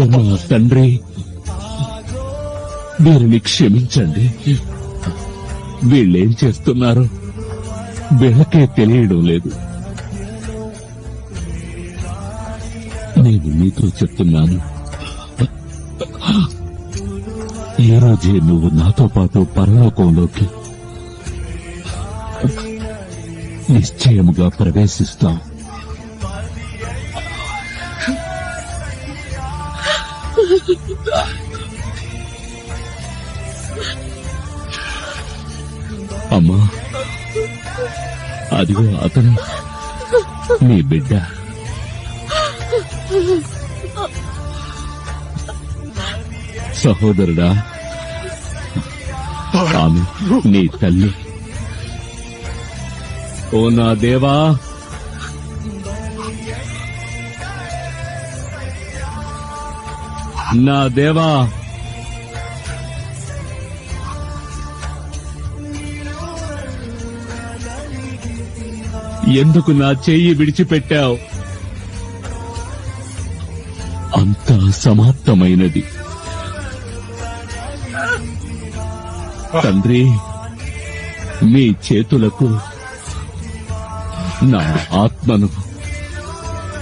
మా తండ్రి వీరిని క్షమించండి. వీళ్ళేం చేస్తున్నారు? వీళ్ళకే తెలియడం లేదు. నేను మీతో చెప్తున్నాను. ఏ రోజే నువ్వు నాతో పాటు పరలోకంలోకి నిశ్చయముగా ప్రవేశిస్తావు. అమ్మా అదిగో అతను. నీ బిడ్డ. సహోదరుడా ఆమె నీ తల్లి. ఓ నా దేవా నా దేవా. ఎందుకు నా చెయ్యి విడిచిపెట్టావు? అంతా సమాప్తమైనది తండ్రి మీ చేతులకు నా ఆత్మను